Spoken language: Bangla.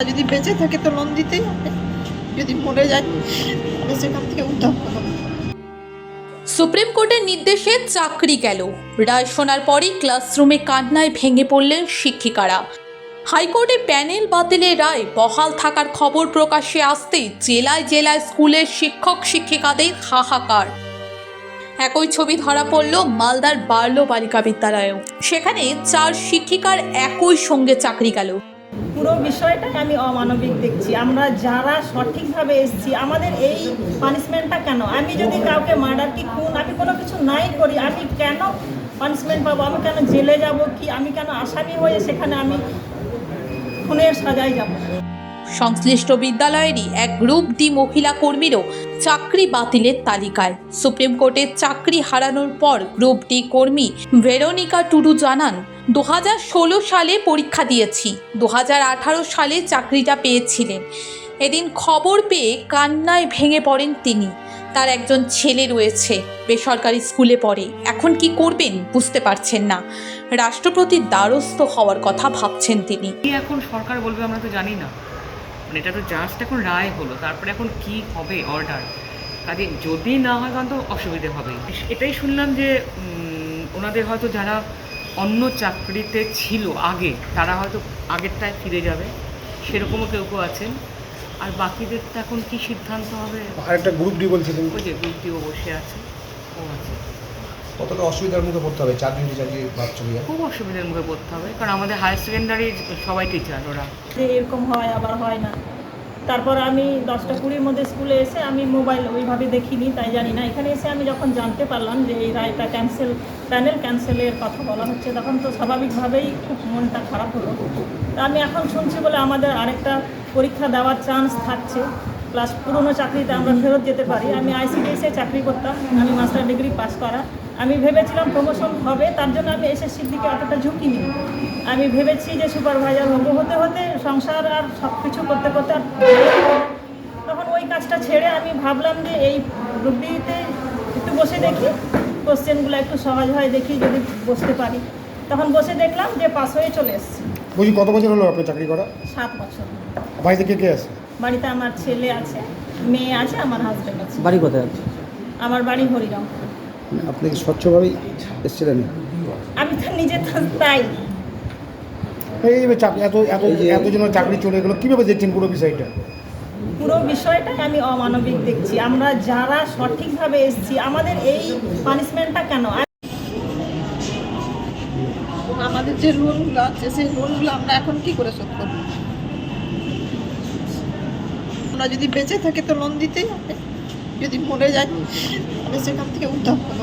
যদি বেঁচে থাকে তো লোন দিতেই হবে। যদি মরে যায় সেখান থেকে উদ্ধার সুপ্রিম কোর্টের নির্দেশে চাকরি গেল। রায় শোনার পরই ক্লাসরুমে কান্নায় ভেঙে পড়লেন শিক্ষিকারা। হাইকোর্টের প্যানেল বাতিলের রায়, বহাল থাকার খবর প্রকাশ্যে আসতেই জেলায় জেলায় স্কুলের শিক্ষক শিক্ষিকাদের হাহাকার। একই ছবি ধরা পড়ল মালদার বার্লো বালিকা বিদ্যালয়েও। সেখানে চার শিক্ষিকার একই সঙ্গে চাকরি গেল। পুরো বিষয়টাই আমি অমানবিক দেখছি। আমরা যারা সঠিকভাবে এসেছি, আমাদের এই পানিশমেন্টটা কেন? আমি যদি কাউকে মার্ডার কি খুন, আমি কোনো কিছু নাই করি, আমি কেন পানিশমেন্ট পাবো? আমি কেন জেলে যাব? কি আমি কেন আসামি হয়ে সেখানে আমি খুনের সাজায় যাব? সংশ্লিষ্ট বিদ্যালয়েরই এক গ্রুপ ডি মহিলা কর্মীরও চাকরি বাতিলের তালিকায়। সুপ্রিম কোর্টের চাকরি হারানোর পর গ্রুপ ডি কর্মী ভেরোনিকা টুডু জানান দু হাজার ষোলো সালে পরীক্ষা দিয়েছি। দু হাজার আঠারো সালে চাকরিটা পেয়েছিলেন। এদিন খবর পেয়ে কান্নায় ভেঙে পড়েন তিনি। তার একজন ছেলে রয়েছে, বেসরকারি স্কুলে পড়ে। এখন কি করবেন বুঝতে পারছেন না। রাষ্ট্রপতির দ্বারস্থ হওয়ার কথা ভাবছেন তিনি। এখন সরকার বলবে আমরা তো জানি না। মানে এটা তো জাস্ট এখন রায় হলো। তারপরে এখন কি হবে অর্ডার কাজে যদি না হয় তখন তো অসুবিধে হবে এটাই শুনলাম যে ওনাদের হয়তো যারা অন্য চাকরিতে ছিল আগে তারা হয়তো আগেরটায় ফিরে যাবে সেরকমও কেউ কেউ আছেন। আর বাকিদের তো এখন কী সিদ্ধান্ত হবে? আরেকটা গ্রুপ ডি বলছিলেন ওই যে গুলতিও বসে আছে ও আছে। কতটা অসুবিধার মুখে পড়তে হবে? চাকরি চাকরি ভাবছ খুব অসুবিধার মুখে পড়তে হবে কারণ আমাদের হায়ার সেকেন্ডারি সবাই টিচার ওরা। এরকম হয় আবার হয় না। তারপর আমি দশটা কুড়ির মধ্যে স্কুলে এসে আমি মোবাইল ওইভাবে দেখিনি, তাই জানি না। এখানে এসে আমি যখন জানতে পারলাম যে এই রায়টা ক্যান্সেল প্যানেল ক্যান্সেলের কথা বলা হচ্ছে, তখন তো স্বাভাবিকভাবেই খুব মনটা খারাপ হলো। তা আমি এখন শুনছি বলে আমাদের আরেকটা পরীক্ষা দেওয়ার চান্স থাকছে। প্লাস পুরনো চাকরিতে আমরা ফেরত যেতে পারি। আমি আইসিডিএসে চাকরি করতাম। আমি মাস্টার ডিগ্রি পাস করা। আমি ভেবেছিলাম প্রমোশন হবে তার জন্য আমি এসএসসির দিকে অতটা ঝুঁকি নিই। আমি ভেবেছি যে সুপারভাইজার হব। হতে হতে সংসার আর সব কিছু করতে করতে আর তখন ওই কাজটা ছেড়ে আমি ভাবলাম যে এই রুবিতে একটু বসে দেখি কোশ্চেনগুলো একটু সহজ হয় দেখি যদি বসতে পারি। তখন বসে দেখলাম যে পাস হয়ে চলে এসেছি। বলছি কত বছর হলো আপনি চাকরি করা? সাত বছর। বাড়িতে কে কে আছে? বাড়িতে আমার ছেলে আছে মেয়ে আছে আমার হাজব্যান্ড আছে। বাড়ি কোথায় আছে? আমার বাড়ি হরিরাম। আপনি কি স্বচ্ছভাবেই এসেছিলেন? আমি তো নিজে তাই এই যে চাকরি এত এত এতজনের চাকরি চলে গেলো কীভাবে দেখছেন পুরো বিষয়টা? পুরো বিষয়টাই আমি অমানবিক দেখছি। আমরা যারা সঠিকভাবে এসেছি আমাদের এই পানিশমেন্টটা কেন? আমাদের যে রোলগুলো আছে সেই রোলগুলো আমরা এখন কি করে শোধ করব? আমরা যদি বেঁচে থাকি তো লোন দিতেই হবে। যদি মরে যায় আমি সেখান থেকে উদ্ধার করব।